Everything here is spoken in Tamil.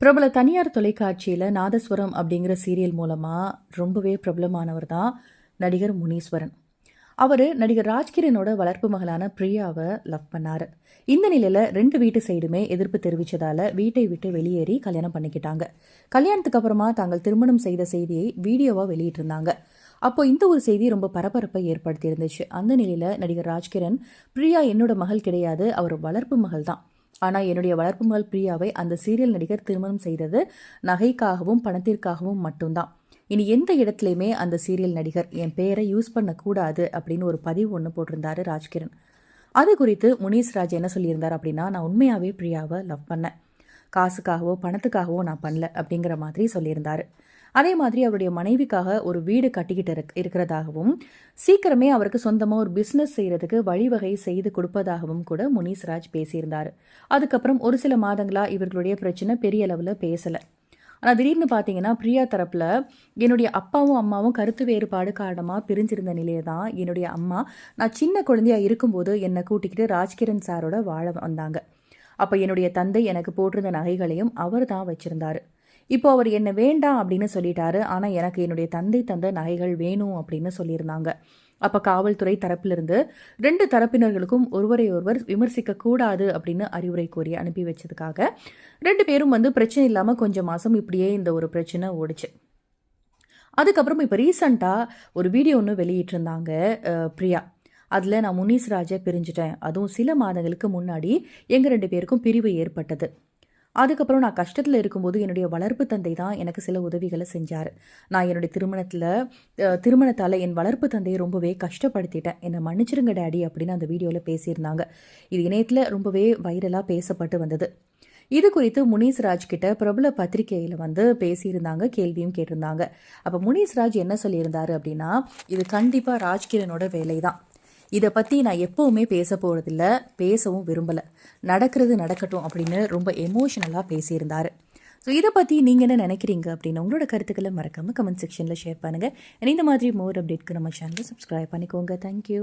பிரபல தனியார் தொலைக்காட்சியில் நாதஸ்வரம் அப்படிங்கிற சீரியல் மூலமாக ரொம்பவே பிரபலமானவர் தான் நடிகர் முனீஸ்வரன். அவர் நடிகர் ராஜ்கிரனோட வளர்ப்பு மகளான பிரியாவை லவ் பண்ணார். இந்த நிலையில் ரெண்டு வீட்டு சைடுமே எதிர்ப்பு தெரிவித்ததால் வீட்டை விட்டு வெளியேறி கல்யாணம் பண்ணிக்கிட்டாங்க. கல்யாணத்துக்கு அப்புறமா தாங்கள் திருமணம் செய்த செய்தியை வீடியோவாக வெளியிட்டிருந்தாங்க. அப்போ இந்த ஒரு செய்தி ரொம்ப பரபரப்பை ஏற்படுத்தி இருந்துச்சு அந்த நிலையில் நடிகர் ராஜ்கிரண் பிரியா என்னோட மகள் கிடையாது அவர் வளர்ப்பு மகள் தான் ஆனால் என்னுடைய வளர்ப்பு மகள் பிரியாவை அந்த சீரியல் நடிகர் திருமணம் செய்தது நகைக்காகவும் பணத்திற்காகவும் மட்டும்தான். இனி எந்த இடத்துலையுமே அந்த சீரியல் நடிகர் என் பெயரை யூஸ் பண்ணக்கூடாது அப்படின்னு ஒரு பதிவு ஒன்று போட்டிருந்தாரு ராஜ்கிரண். அது குறித்து முனீஸ் ராஜ் என்ன சொல்லியிருந்தார் அப்படின்னா நான் உண்மையாகவே பிரியாவை லவ் பண்ணேன். காசுக்காகவோ பணத்துக்காகவோ நான் பண்ணல அப்படிங்கிற மாதிரி சொல்லியிருந்தாரு. அதே மாதிரி அவருடைய மனைவிக்காக ஒரு வீடு கட்டிக்கிட்டு இருக் இருக்கிறதாகவும் சீக்கிரமே அவருக்கு சொந்தமாக ஒரு பிஸ்னஸ் செய்கிறதுக்கு வழிவகை செய்து கொடுப்பதாகவும் கூட முனீஸ்ராஜ் பேசியிருந்தார். அதுக்கப்புறம் ஒரு சில மாதங்களாக இவர்களுடைய பிரச்சனை பெரிய அளவில் பேசலை. ஆனால் திடீர்னு பார்த்தீங்கன்னா பிரியா தரப்பில் என்னுடைய அப்பாவும் அம்மாவும் கருத்து வேறுபாடு காரணமாக பிரிஞ்சிருந்த நிலையை தான் என்னுடைய அம்மா நான் சின்ன குழந்தையாக இருக்கும்போது என்னை கூட்டிக்கிட்டு ராஜ்கிரண் சாரோட வாழ வந்தாங்க. அப்போ என்னுடைய தந்தை எனக்கு போட்டிருந்த நகைகளையும் அவர் தான் வச்சுருந்தாரு. இப்போ அவர் என்ன வேண்டாம் அப்படின்னு சொல்லிட்டாரு. ஆனால் எனக்கு என்னுடைய தந்தை தந்த நகைகள் வேணும் அப்படின்னு சொல்லியிருந்தாங்க. அப்போ காவல்துறை தரப்பிலிருந்து ரெண்டு தரப்பினர்களுக்கும் ஒருவரை ஒருவர் விமர்சிக்க கூடாது அப்படின்னு அறிவுரை கூறி அனுப்பி வச்சதுக்காக ரெண்டு பேரும் வந்து பிரச்சனை இல்லாமல் கொஞ்சம் மாதம் இப்படியே இந்த ஒரு பிரச்சனை ஓடிச்சு. அதுக்கப்புறம் இப்போ ரீசண்டாக ஒரு வீடியோ ஒன்று வெளியிட்டிருந்தாங்க பிரியா. அதில் நான் முனீஸ் ராஜை பிரிஞ்சிட்டேன். அதுவும் சில மாதங்களுக்கு முன்னாடி எங்கள் ரெண்டு பேருக்கும் பிரிவு ஏற்பட்டது. அதுக்கப்புறம் நான் கஷ்டத்தில் இருக்கும்போது என்னுடைய வளர்ப்பு தந்தை தான் எனக்கு சில உதவிகளை செஞ்சார். நான் என்னுடைய திருமணத்தில் திருமணத்தால் என் வளர்ப்பு தந்தையை ரொம்பவே கஷ்டப்படுத்திட்டேன். என்னை மன்னிச்சிருங்க டேடி அப்படின்னு அந்த வீடியோவில் பேசியிருந்தாங்க. இது இணையத்தில் ரொம்பவே வைரலாக பேசப்பட்டு வந்தது. இது குறித்து முனீஸ்ராஜ் கிட்ட பிரபல பத்திரிகையில் வந்து பேசியிருந்தாங்க கேள்வியும் கேட்டிருந்தாங்க. அப்போ முனீஸ்ராஜ் என்ன சொல்லியிருந்தாரு அப்படின்னா இது கண்டிப்பாக ராஜ்கிரனோட வேலை தான் இதை பற்றி நான் எப்போவுமே பேச போகிறதில்ல பேசவும் விரும்பலை. நடக்கிறது நடக்கட்டும் அப்படின்னு ரொம்ப எமோஷனலாக பேசியிருந்தார். ஸோ இதை பற்றி நீங்கள் என்ன நினைக்கிறீங்க அப்படின்னு உங்களோட கருத்துக்களை மறக்காமல் கமெண்ட் செக்ஷனில் ஷேர் பண்ணுங்கள் இந்த மாதிரி மோர் அப்டேட்க்கு நம்ம சேனலை சப்ஸ்கிரைப் பண்ணிக்கோங்க. தேங்க்யூ